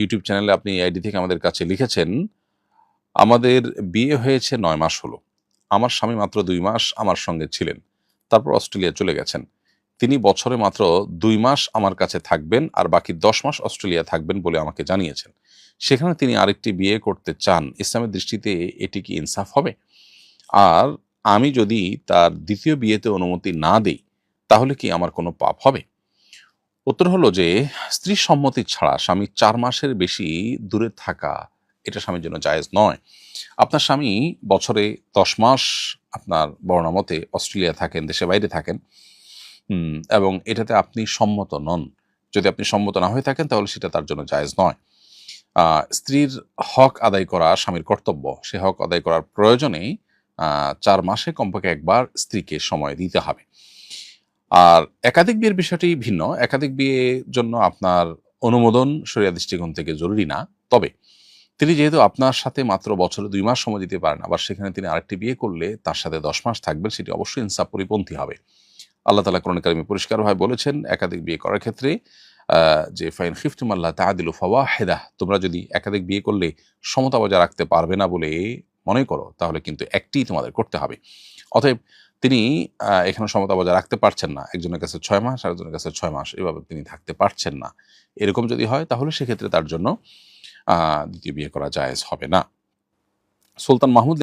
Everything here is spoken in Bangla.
ইউটিউব চ্যানেলে আপনি আইডি থেকে আমাদের কাছে লিখেছেন, আমাদের বিয়ে হয়েছে নয় মাস হলো। আমার স্বামী মাত্র দুই মাস আমার সঙ্গে ছিলেন। তারপর অস্ট্রেলিয়া চলে গেছেন। তিনি বছরে মাত্র দুই মাস আমার কাছে থাকবেন আর বাকি দশ মাস অস্ট্রেলিয়া থাকবেন বলে আমাকে জানিয়েছেন। সেখানে তিনি আরেকটি বিয়ে করতে চান। ইসলামের দৃষ্টিতে এটি কি ইনসাফ হবে? আর আমি যদি তার দ্বিতীয় বিয়েতে অনুমতি না দিই, তাহলে কি আমার কোনো পাপ হবে? উত্তর হলো যে স্ত্রী সম্মতি ছাড়া স্বামী চার মাসের বেশি দূরে থাকা এটা স্বামীর জন্য জায়েজ নয়। আপনার স্বামী বছরে দশ মাস আপনার বর্ণা মতে অস্ট্রেলিয়া থাকেন দেশে বাইরে থাকেন এবং এটাতে আপনি সম্মত নন। যদি আপনি সম্মত না হয়ে থাকেন তাহলে সেটা তার জন্য জায়েজ নয়। স্ত্রীর হক আদায় করা স্বামীর কর্তব্য। সে হক আদায় করার প্রয়োজনে আহ, চার মাসে কমপক্ষে একবার স্ত্রীকে সময় দিতে হবে। আর একাধিক বিয়ের বিষয়টি ভিন্ন। একাধিক বিয়ের জন্য আপনার অনুমোদন সরিয়া দৃষ্টিকোণ থেকে জরুরি না। তবে তিনি যেহেতু আপনার সাথে মাত্র বছরে দুই মাস সময় দিতে পারেন, আবার সেখানে তিনি আরেকটি বিয়ে করলে তার সাথে দশ মাস থাকবেন, সেটি অবশ্যই ইনসাফ পরিপন্থী হবে। আল্লাহ তালা কোরআন পরিষ্কারভাবে বলেছেন, একাধিক বিয়ে করার ক্ষেত্রে যে ফাইন খিফতুম আল্লাহ তাহাদিলু ফাওয়া হেদা তোমরা যদি একাধিক বিয়ে করলে সমতা বজায় রাখতে পারবে না বলে মনে করো, তাহলে কিন্তু একটি তোমাদের করতে হবে। অতএব তিনি এখানে সমতা বজায় রাখতে পারছেন না। একজনের কাছে ছয় মাস, আরেকজনের কাছে ছয় মাস। এভাবে তিনি থাকতে পারছেন না। এরকম যদি হয়, তাহলে সেক্ষেত্রে তার জন্য দ্বিতীয় বিয়ে করা জায়েজ হবে না। সুলতান মাহমুদ